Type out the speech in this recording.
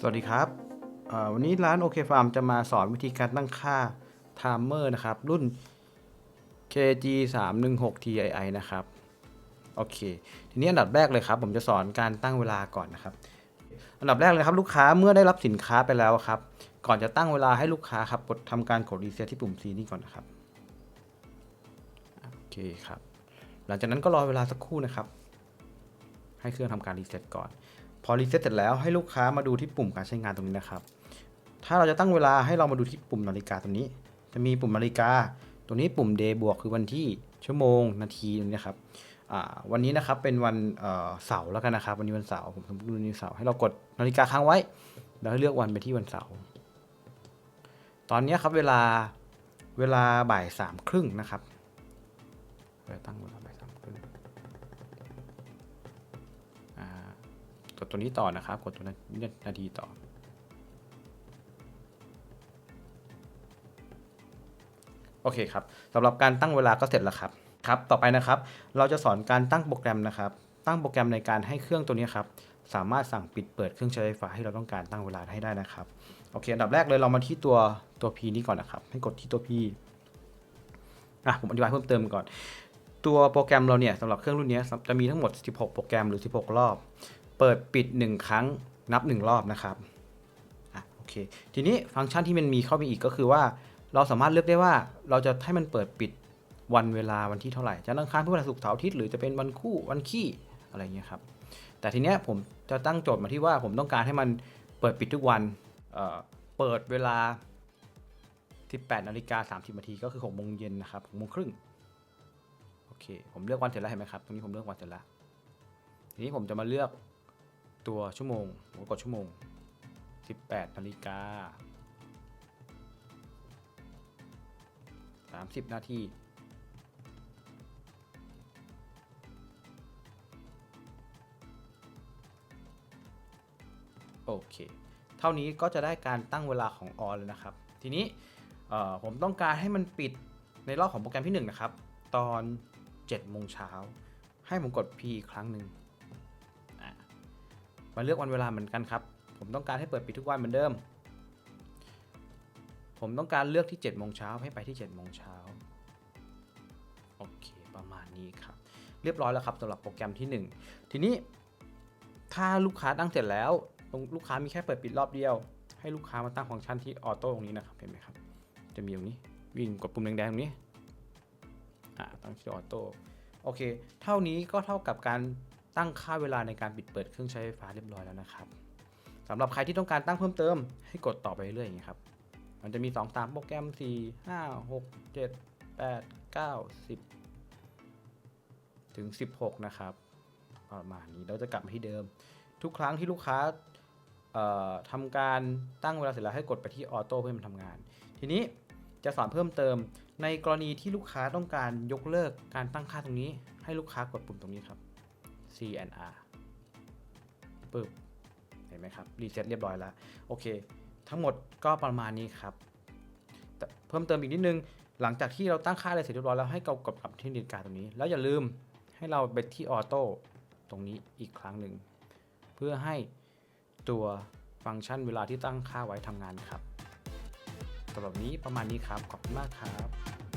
สวัสดีครับวันนี้ร้านโอเคฟาร์มจะมาสอนวิธีการตั้งค่าไทม์เมอร์นะครับ รุ่น KG 3 1 6 TII นะครับ โอเค ทีนี้อันดับแรกเลยครับ ผมจะสอนการตั้งเวลาก่อนนะครับ อันดับแรกเลยครับ ลูกค้าเมื่อได้รับสินค้าไปแล้วครับ ก่อนจะตั้งเวลาให้ลูกค้าครับกดทำการกดรีเซ็ตที่ปุ่ม C นี่ก่อนนะครับ โอเคครับ หลังจากนั้นก็รอเวลาสักครู่นะครับ ให้เครื่องทำการรีเซ็ตก่อน พอรีเซ็ตเสร็จแล้วให้ลูกค้ามาดูที่ปุ่มการใช้งานตรงนี้นะครับ ถ้าเราจะตั้งเวลาให้เรามาดูที่ปุ่มนาฬิกาตรงนี้ จะมีปุ่มนาฬิกา ตัวนี้ปุ่ม day บวกคือวันที่ชั่วโมง นาทีนี้ครับวันนี้นะครับเป็นวันเสาร์แล้วกันนะครับ วันนี้วันเสาร์ผมสมมติวันนี้เสาร์ให้เรากดนาฬิกาค้างไว้ แล้วให้เลือกวันไปที่วันเสาร์ตอนนี้ครับเวลาเวลาบ่ายสามครึ่งนะครับเราตั้งเวลา กดตัวนี้ต่อนะครับ กดตัวนั้นนาทีต่อ โอเคครับสำหรับการตั้งเวลาก็เสร็จแล้วครับครับ ต่อไปนะครับ เราจะสอนการตั้งโปรแกรมนะครับ ตั้งโปรแกรมในการให้เครื่องตัวนี้ครับ สามารถสั่งปิดเปิดเครื่องใช้ไฟฟ้าให้เราต้องการตั้งเวลาให้ได้นะครับ โอเค อันดับแรกเลยเรามาที่ตัวตัว P นี้ก่อนนะครับ ให้กดที่ตัว P อะ ผมอธิบายเพิ่มเติมก่อน ตัวโปรแกรมเราเนี่ยสำหรับเครื่องรุ่นนี้จะมีทั้งหมด 16 โปรแกรมหรือ 16 รอบ เปิดปิด 1 ครั้งนับ 1 รอบนะครับอะโอเคทีนี้ฟังก์ชันที่มันมีเข้าไปอีกก็คือว่า เราสามารถเลือกได้ว่าเราจะให้มันเปิดปิดวันเวลาวันที่เท่าไหร่จะนังคารพุธพฤหัสศุกร์เสาร์อาทิตย์หรือจะเป็นวันคู่วันขี้อะไรเงี้ยครับแต่ทีเนี้ยผมจะตั้งโจทย์มาที่ว่าผมต้องการให้มันเปิดปิดทุกวันเเปิดเวลา 18นาฬิกา30นาทีก็คือ6โมงเย็นนะครับ6โมงครึ่งโอเคผมเลือกวันเสร็จแล้วเห็นไหมครับตรงนี้ผมเลือกวันเสร็จแล้วทีนี้ผมจะมาเลือก ตัวชั่วโมงผมก็กดชั่วโมง 18นาฬิกา30 นาทีโอเค เท่านี้ก็จะได้การตั้งเวลาของออนแล้วนะครับ ทีนี้ผมต้องการให้มันปิดในรอบของโปรแกรมที่1นะครับ ตอน7โมงเช้า ให้ผมกด P อีกครั้งหนึ่ง มาเลือกวันเวลาเหมือนกันครับ ผมต้องการให้เปิดปิดทุกวันเหมือนเดิม ผมต้องการเลือกที่7โมงเช้าให้ไปที่7โมงเช้าโอเคประมาณนี้ครับ เรียบร้อยแล้วครับสำหรับโปรแกรมที่ 1 ทีนี้ถ้าลูกค้าตั้งเสร็จแล้วตรงลูกค้ามีแค่เปิดปิดรอบเดียว ให้ลูกค้ามาตั้งฟังก์ชันที่ออโต้ตรงนี้นะครับเห็นไหมครับ จะมีตรงนี้วิ่งกดปุ่มแดงๆตรงนี้อ่าตั้งที่ออโต้โอเค เท่านี้ก็เท่ากับการ ตั้งค่าเวลาในการปิดเปิดเครื่องใช้ไฟฟ้าเรียบร้อยแล้วนะครับสำหรับใครที่ต้องการตั้งเพิ่มเติมให้กดต่อไปเรื่อยๆอย่างนี้ครับมันจะมี2 3โปรแกรม 4 5 6 7 8 9 10 ถึง 16 นะครับ ประมาณนี้เราจะกลับมาที่เดิม ทุกครั้งที่ลูกค้าทำการตั้งเวลาเสร็จแล้วให้กดไปที่ออโต้เพื่อมันทำงาน ทีนี้จะสอนเพิ่มเติมในกรณีที่ลูกค้าต้องการยกเลิกการตั้งค่าตรงนี้ ให้ลูกค้ากดปุ่มตรงนี้ครับ CNR ปึ๊บเห็นไหมครับ รีเซ็ตเรียบร้อยแล้ว โอเค ทั้งหมดก็ประมาณนี้ครับ แต่เพิ่มเติมอีกนิดนึง หลังจากที่เราตั้งค่าอะไรเสร็จเรียบร้อยแล้วให้เรากดกับที่นาฬิกาตรงนี้ แล้วอย่าลืมให้เราไปที่ออโต้ตรงนี้อีกครั้งหนึ่ง เพื่อให้ตัวฟังก์ชันเวลาที่ตั้งค่าไว้ทำงานครับสำหรับนี้ประมาณนี้ครับ ขอบคุณมากครับ